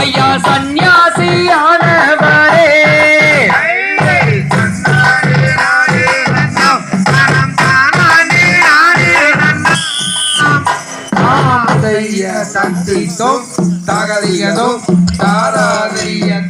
ஐயா சந்நியாசி ஆனவரே. சந்தித்தோம் தகதியதோ தாராதிரியன்